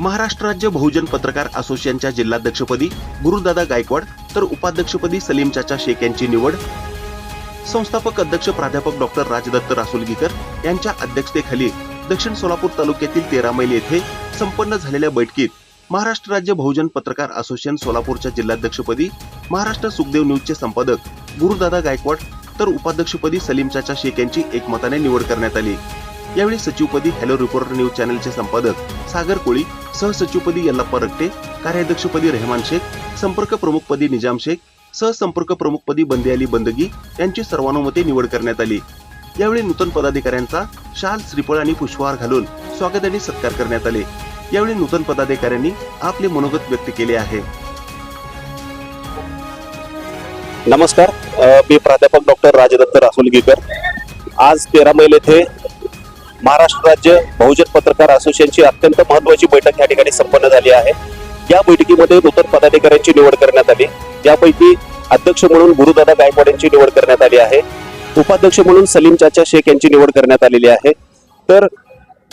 महाराष्ट्र राज्य बहुजन पत्रकार असोसिएशनच्या जिल्हाध्यक्षपदी गुरुदादा गायकवाड तर उपाध्यक्षपदी सलीम चाचा शेख यांची निवड. संस्थापक अध्यक्ष प्राध्यापक डॉक्टर राजदत्त रासुलगीकर यांच्या अध्यक्षतेखाली दक्षिण सोलापूर तालुक्यातील तेरा मैल येथे संपन्न झालेल्या बैठकीत महाराष्ट्र राज्य बहुजन पत्रकार असोसिएशन सोलापूरच्या जिल्हाध्यक्षपदी महाराष्ट्र सुखदेव न्यूजचे संपादक गुरुदादा गायकवाड तर उपाध्यक्षपदी सलीम चाचा शेख यांची एकमताने निवड करण्यात आली. यावेळी सचिवपदी हॅलो रिपोर्टर न्यूज चॅनलचे संपादक सागर कोळी सहसचिवपदी यल्लाप्पा रट्टे कार्याध्यक्षपदी रेहमान शेख संपर्क प्रमुखपदी निजाम शेख सहसंपर्क प्रमुखपदी बंदी अली बंदगी यांची सर्वानुमते निवड करण्यात आली. यावेळी नूतन पदाधिकाऱ्यांचा शाल श्रीफळ आणि पुष्पहार घालून स्वागत आणि सत्कार करण्यात आले. यावेळी नूतन पदाधिकाऱ्यांनी आपले मनोगत व्यक्त केले आहे. नमस्कार मी प्राध्यापक डॉक्टर राजदत्त रासुलगीकर. आज तेरा मैल येथे महाराष्ट्र राज्य बहुजन पत्रकार असोसिएशनची अत्यंत महत्वाची बैठक या ठिकाणी संपन्न झाली आहे. या बैठकीमध्ये नूतन पदाधिकाऱ्यांची निवड करण्यात आली. यापैकी अध्यक्ष म्हणून गुरुदादा गायकवाड यांची निवड करण्यात आली आहे. उपाध्यक्ष म्हणून सलीम चाचा शेख यांची निवड करण्यात आलेली आहे. तर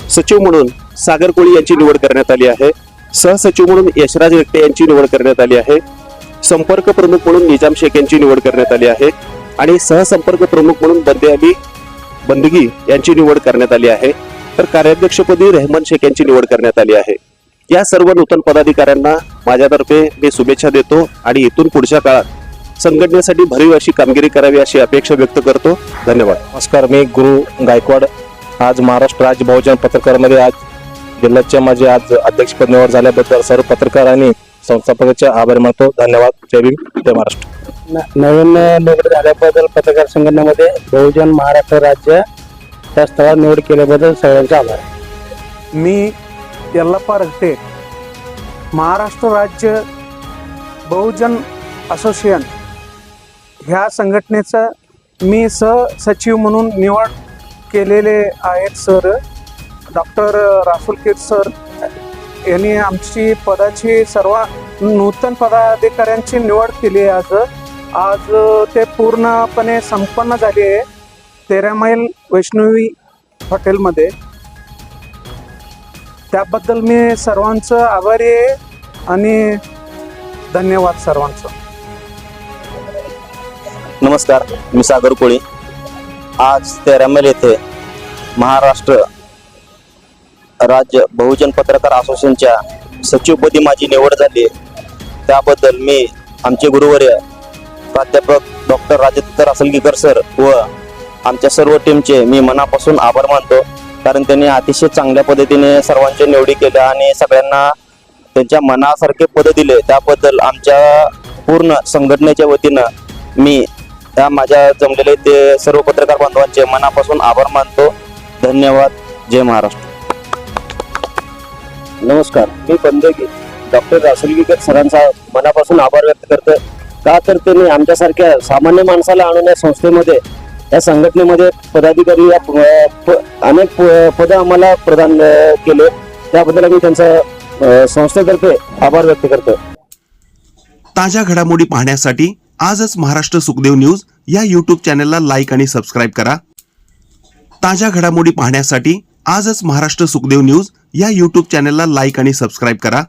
सचिव म्हणून सागर कोळी यांची निवड करण्यात आली आहे. सहसचिव म्हणून यशराज रेट्टे यांची निवड करण्यात आली आहे. संपर्क प्रमुख म्हणून निजाम शेख यांची निवड करण्यात आली आहे. आणि सहसंपर्क प्रमुख म्हणून बंदे अली बंदगी यांची निवड करण्यात आली आहे. तर कार्याध्यक्षपदी रेहमान शेख यांची निवड करण्यात आली आहे. या सर्व नूतन पदाधिकाऱ्यांना माझ्यातर्फे मी शुभेच्छा देतो आणि इथून पुढच्या काळात संघटनेसाठी भरीव अशी कामगिरी करावी अशी अपेक्षा व्यक्त करतो. धन्यवाद. नमस्कार मी गुरु गायकवाड. आज महाराष्ट्र राज्य बहुजन पत्रकारमध्ये आज जिल्ह्याचे माझे आज अध्यक्षपद निवड झाल्याबद्दल सर्व पत्रकार आणि संस्थापकाचे आभार मानतो. धन्यवाद. जय भीम. जय महाराष्ट्र. नवीन निवड झाल्याबद्दल पत्रकार संघटनेमध्ये बहुजन महाराष्ट्र राज्य त्या स्थळात निवड केल्याबद्दल सगळ्यांचा आभार. मी यल्लप्पा रगटे महाराष्ट्र राज्य बहुजन असोसिएशन ह्या संघटनेचं मी सहसचिव म्हणून निवड केलेले आहेत सर. डॉक्टर राहुल केत सर. यांनी आमची पदाची सर्व नूतन पदाधिकाऱ्यांची निवड केली आहे आज. आज ते पूर्णपणे संपन्न झाले आहे. तेरा मैल वैष्णवी हॉटेलमध्ये. त्याबद्दल मी सर्वांचं आभारी आहे आणि धन्यवाद सर्वांचं. नमस्कार मी सागर कोळी. आज तेरामेल येथे महाराष्ट्र राज्य बहुजन पत्रकार असोसिएशनच्या सचिवपदी माझी निवड झाली त्याबद्दल मी आमचे गुरुवर्य प्राध्यापक डॉक्टर राजेंद्र रासलगीकर सर व आमच्या सर्व टीमचे मी मनापासून आभार मानतो. कारण त्यांनी अतिशय चांगल्या पद्धतीने सर्वांच्या निवडी केल्या आणि सगळ्यांना त्यांच्या मनासारखे पद दिले. त्याबद्दल आमच्या पूर्ण संघटनेच्या वतीनं मी त्या माझ्या जमलेले ते सर्व पत्रकार बांधवांचे मनापासून आभार मानतो. धन्यवाद. जय महाराष्ट्र. नमस्कार. मी बंदगी. डॉक्टर रासुलगीकर सरांचा मनापासून आभार व्यक्त करतो का तर त्यांनी आमच्यासारख्या सामान्य माणसाला आणून या संस्थेमध्ये या संघटनेमध्ये पदाधिकारी या अनेक पद आम्हाला प्रदान केले. त्याबद्दल आम्ही त्यांचा संस्थेतर्फे आभार व्यक्त करतो ताज्या घडामोडी पाहण्यासाठी आजच महाराष्ट्र सुखदेव न्यूज या यूट्यूब चॅनलला लाईक आणि सबस्क्राईब करा. ताज्या घडामोडी पाहण्यासाठी आजच महाराष्ट्र सुखदेव न्यूज या यूट्यूब चॅनलला लाईक आणि सबस्क्राईब करा.